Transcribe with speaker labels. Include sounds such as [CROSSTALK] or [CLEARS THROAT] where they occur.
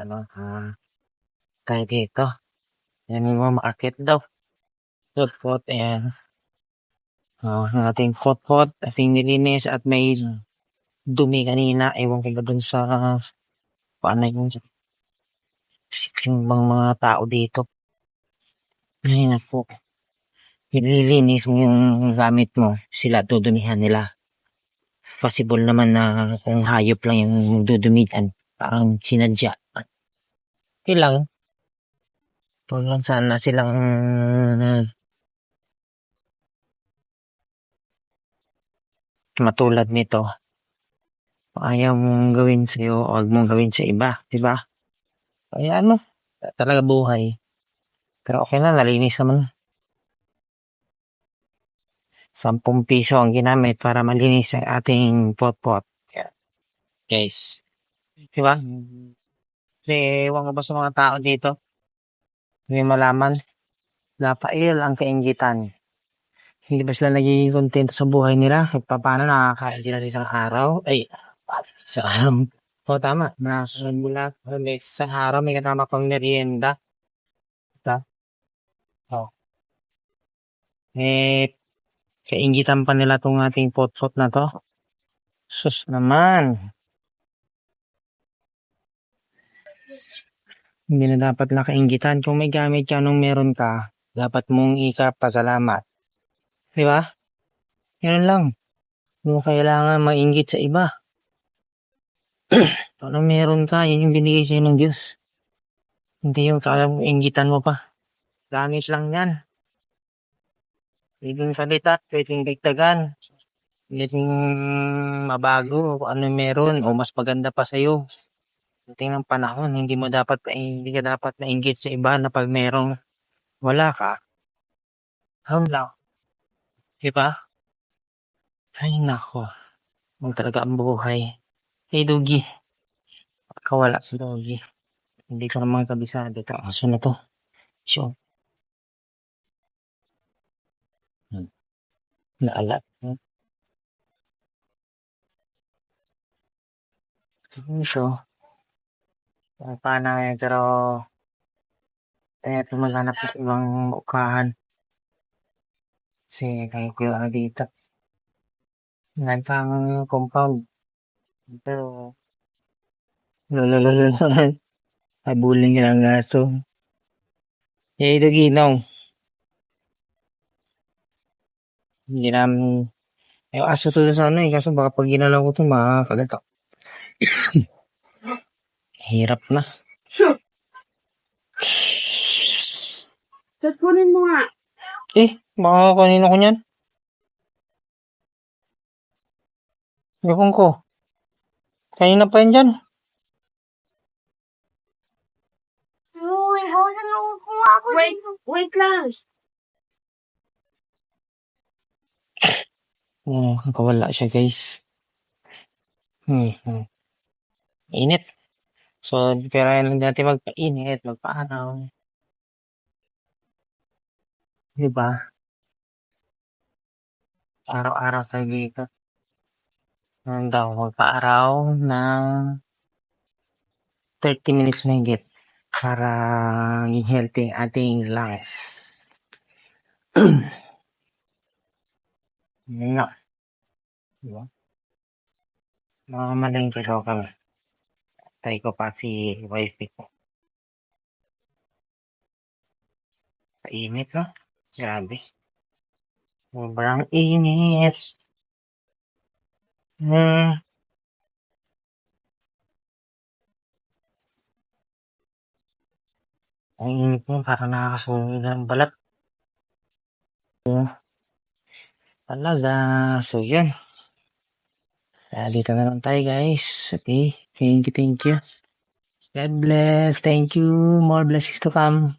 Speaker 1: ano, ah, tayo dito. Yan yung market daw. Pot-pot, ayan. Oh, ang ating pot-pot, ating nilinis at may dumi kanina. Ewan ko ba dun sa paano yung yung bang mga tao dito. Ay, naku. Nililinis mo yung gamit mo, sila dudumihan nila. Possible naman na kung hayop lang yung dudumihan, parang sinadya. Okay lang. Huwag lang sana silang matulad nito. Ayaw mong gawin sa'yo, huwag mong gawin sa iba, di ba? Kaya ano, talaga buhay. Pero okay na, nalinis naman. Sampung piso ang ginamit para malinis ang ating pot-pot. Guys. Di ba? Kasi ewan ko ba sa mga tao dito? Hindi malaman. Napail ang kaingitan. Hindi ba sila nagiging kontento sa buhay nila? At paano nakakain sila sa isang araw? Ay, sa araw. O tama, nakasunod mo lang. May Sa araw may kasama pang merienda. Diba? O. Eh, kaingitan pa nila tong ating pot-pot na to. Sus naman. Hindi na dapat nakaingitan. Kung may gamit ka nung meron ka, dapat mong ikapasalamat. Di ba? Yan lang. Hindi mo kailangan mainggit sa iba. [CLEARS THROAT] Kung meron ka, yan yung binigay sa'yo ng Diyos. Hindi yung kaya inggitan mo pa. Gamit lang yan. Pwedeng salita, pwedeng dagdagan. Pwedeng mabago kung ano meron o mas maganda pa sa'yo. Tingnan ng panahon, hindi mo dapat, hindi ka dapat mainggit sa iba na pag merong wala ka. Hum lang. Diba? Ay, nako. Ang talaga ang buhay. Hey, Dugi. Kawala si Dugi. Hindi ko naman kabisado. Ito, aso na to. Sure. Hmm. Naalat. Hmm. Hmm, Paano yan, pero eh, tumaganap ng ibang upahan. Kasi kayo ko ano dito. Nagkang compound. Pero, lalalalala. Habulin ka ng aso. Eh, ito ginong. Hindi namin, ay aso to sa ano eh, kaso baka pag ginalaw ko to, makakagat ako. [COUGHS] Hirap na.
Speaker 2: Chat kunin mo nga.
Speaker 1: Eh, baka kanino ko niyan? Ewan ko. Kanina pa yan dyan.
Speaker 2: Uy, huwag na lang kuha ako Wait, wait lang.
Speaker 1: Oo, nakawala siya guys. Hmm, hmm. Init. So, yan lang dati magpainit, magpaaraw. Diba? Araw-araw tayo dito. Ang daw magpaaraw ng 30 minutes mahigit para healthy ating lungs. [CLEARS THROAT] Yun nga. Diba? Mga malengke kami. Tay ko pa si wife ko. Kainit, no? Grabe. Sobrang init. Hmm. Ang init mo, parang nakakasunog ng balat. Talaga. So, yun. Dito na lang tayo, guys. Okay. Thank you, thank you. God bless. Thank you. More blessings to come.